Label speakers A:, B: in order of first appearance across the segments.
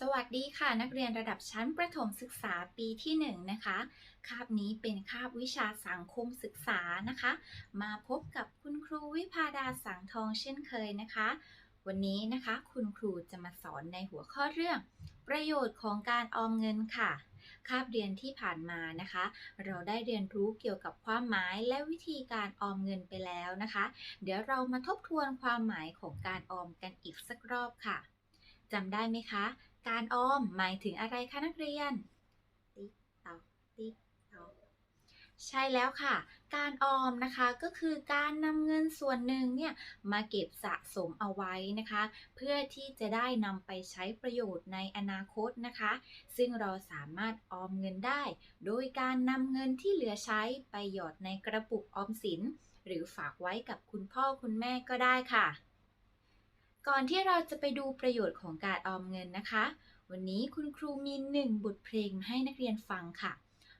A: สวัสดีค่ะ นักเรียนระดับชั้นประถมศึกษาปีที่1นะคะคาบนี้เป็นคาบวิชาสังคมศึกษานะคะ มาพบกับคุณครูวิพาดาสังทองเช่นเคยนะคะ วันนี้นะคะคุณครูจะมาสอนในหัวข้อเรื่อง ประโยชน์ของการออมเงินค่ะ คาบเรียนที่ผ่านมานะคะ เราได้เรียนรู้เกี่ยวกับความหมายและวิธีการออมเงินไปแล้วนะคะ เดี๋ยวเรามาทบทวนความหมายของการออมกันอีกสักรอบค่ะจำได้ไหมคะ การออมหมายถึงอะไรคะนักเรียน ติ๊กตอกติ๊กตอกใช่แล้วค่ะ การออมนะคะก็คือการนำเงินส่วนหนึ่งเนี่ยมาเก็บสะสมเอาไว้นะคะ เพื่อที่จะได้นำไปใช้ประโยชน์ในอนาคตนะคะ ซึ่งเราสามารถออมเงินได้ โดยการนำเงินที่เหลือใช้ไปหยอดในกระปุกออมสิน หรือฝากไว้กับคุณพ่อคุณแม่ก็ได้ค่ะ ก่อนที่เราจะไปดูประโยชน์ของการออมเงินนะคะ วันนี้คุณครูมีหนึ่งบทเพลงมาให้นักเรียนฟังค่ะ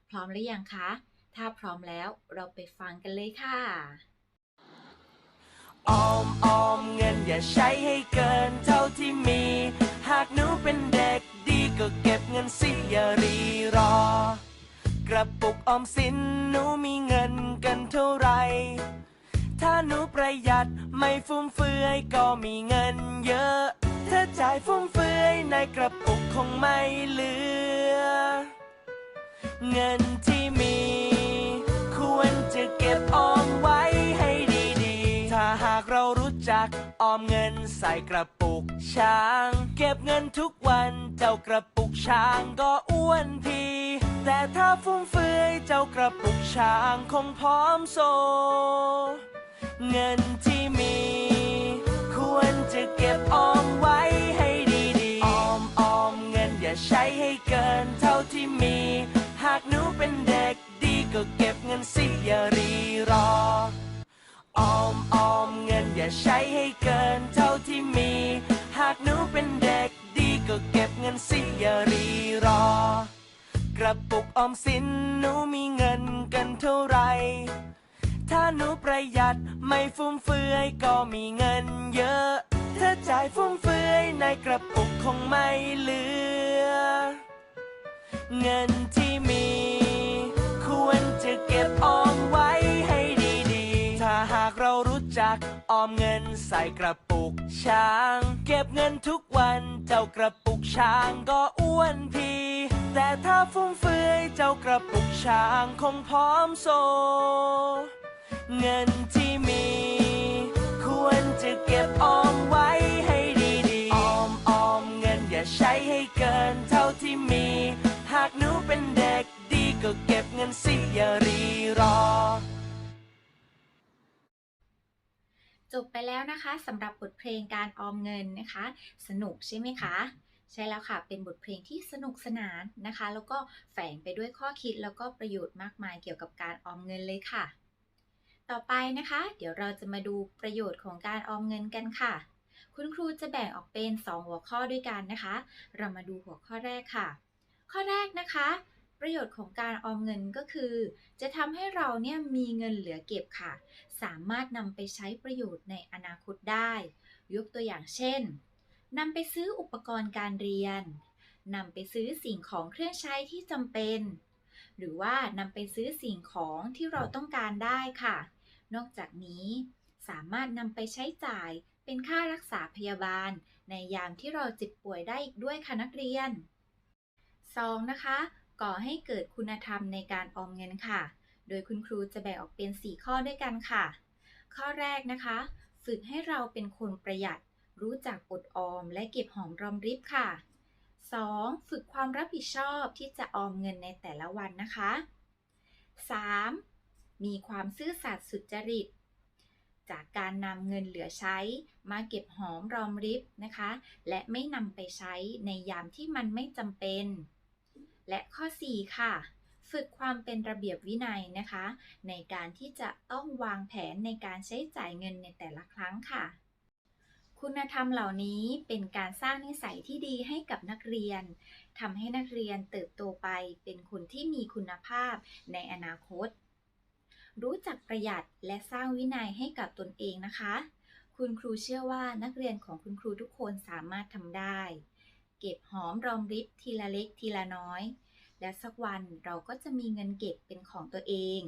A: พร้อมหรือยังคะ ถ้าพร้อมแล้วเราไปฟังกันเลยค่ะ
B: ออมออมเงินอย่าใช้ให้เกินเท่าที่มี หากหนูเป็นเด็กดีก็เก็บเงินสิอย่ารีรอ กระปุกออมสินหนูมีเงินกันเท่าไหร ถ้าหนูประหยัดไม่ฟุ่มเฟือยก็มีเงินเยอะ ถ้าจ่ายฟุ่มเฟือยในกระปุกคงไม่เหลือ เงินที่มี ควรจะเก็บออมไว้ให้ดีๆ ถ้าหากเรารู้จักออมเงินใส่กระปุกช้าง เก็บเงินทุกวันเจ้ากระปุกช้างก็อ้วนพีแต่ถ้าฟุ่มเฟือยเจ้ากระปุกช้างคงพร้อมโซ นที่มี ควรจะเก็บออมไว้ให้ดีๆ ออมออมเงินอย่าใช้ให้เกินเท่าที่มี หากหนูเป็นเด็กดีก็เก็บเงินสิอย่ารีรอ ออมออมเงินอย่าใช้ให้เกินเท่าที่มี หากหนูเป็นเด็กดีก็เก็บเงินสิอย่ารีรอ กระปุกออมสินหนูมีเงินกันเท่าไหร่ ถ้าหนูประหยัดไม่ฟุ่มเฟือยก็มีเงินเยอะ ถ้าจ่ายฟุ่มเฟือยในกระปุกคงไม่เหลือ เงินที่มี ควรจะเก็บออมไว้ให้ดีๆ ถ้าหากเรารู้จักออมเงินใส่กระปุกช้าง เก็บเงินทุกวันเจ้ากระปุกช้างก็อ้วนพีแต่ถ้าฟุ่มเฟือยเจ้ากระปุกช้างคงพร้อมโซ เงินที่มี ควรจะเก็บออมไว้ให้ดีๆ ออมออมเงินอย่าใช้ให้เกินเท่าที่มี หากหนูเป็นเด็กดีก็เก็บเงินสิอย่ารีรอ
A: จบไปแล้วนะคะสำหรับบทเพลงการออมเงินนะคะ สนุกใช่ไหมคะใช่แล้วค่ะ เป็นบทเพลงที่สนุกสนานนะคะ แล้วก็แฝงไปด้วยข้อคิดแล้วก็ประโยชน์มากมายเกี่ยวกับการออมเงินเลยค่ะ ต่อไปนะคะ เดี๋ยวเราจะมาดูประโยชน์ของการออมเงินกันค่ะ คุณครูจะแบ่งออกเป็น 2 หัวข้อด้วยกันนะคะ เรามาดูหัวข้อแรกค่ะ ข้อแรกนะคะ ประโยชน์ของการออมเงินก็คือ จะทำให้เราเนี่ยมีเงินเหลือเก็บค่ะ สามารถนำไปใช้ประโยชน์ในอนาคตได้ ยกตัวอย่างเช่นนำไปซื้ออุปกรณ์การเรียนนำไปซื้อสิ่งของเครื่องใช้ที่จำเป็น หรือว่านำไปซื้อสิ่งของที่เราต้องการได้ค่ะ นอกจากนี้สามารถนำไปใช้จ่ายเป็นค่ารักษาพยาบาล ในยามที่เราเจ็บป่วยได้อีกด้วยค่ะนักเรียน 2. นะคะ ก่อให้เกิดคุณธรรมในการออมเงินค่ะ โดยคุณครูจะแบ่งออกเป็น 4 ข้อด้วยกันค่ะ ข้อแรกนะคะ ฝึกให้เราเป็นคนประหยัด รู้จักอดออมและเก็บหอมรอมริบค่ะ 2. ฝึกความรับผิดชอบที่จะออมเงินในแต่ละวันนะคะ 3. มีความซื่อสัตย์สุจริต จากการนำเงินเหลือใช้ มาเก็บหอมรอมริบนะคะ และไม่นำไปใช้ในยามที่มันไม่จำเป็น และข้อ 4 ค่ะ ฝึกความเป็นระเบียบวินัยนะคะ ในการที่จะต้องวางแผนในการใช้จ่ายเงินในแต่ละครั้งค่ะ คุณธรรมเหล่านี้เป็นการสร้างนิสัยที่ดีให้กับนักเรียนทำให้นักเรียนเติบโตไปเป็นคนที่มีคุณภาพในอนาคต รู้จักประหยัดและสร้างวินัยให้กับตนเองนะคะ คุณครูเชื่อว่านักเรียนของคุณครูทุกคนสามารถทำได้ เก็บหอมรอมริบทีละเล็กทีละน้อย และสักวันเราก็จะมีเงินเก็บเป็นของตัวเอง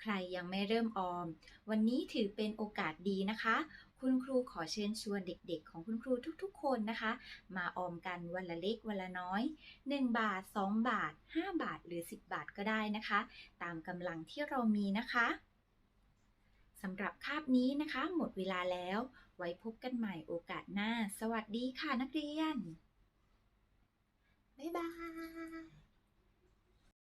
A: ใครยังไม่เริ่มออม วันนี้ถือเป็นโอกาสดีนะคะ คุณครูขอเชิญชวนเด็กๆ ของคุณครูทุกๆ คนนะคะ มาออมกันวันละเล็กวันละน้อย 1 บาท 2 บาท 5 บาทหรือ 10 บาทก็ได้นะคะ ตามกำลังที่เรามีนะคะสำหรับคาบนี้นะคะ หมดเวลาแล้ว ไว้พบกันใหม่โอกาสหน้า สวัสดีค่ะนักเรียน
C: บ๊ายบาย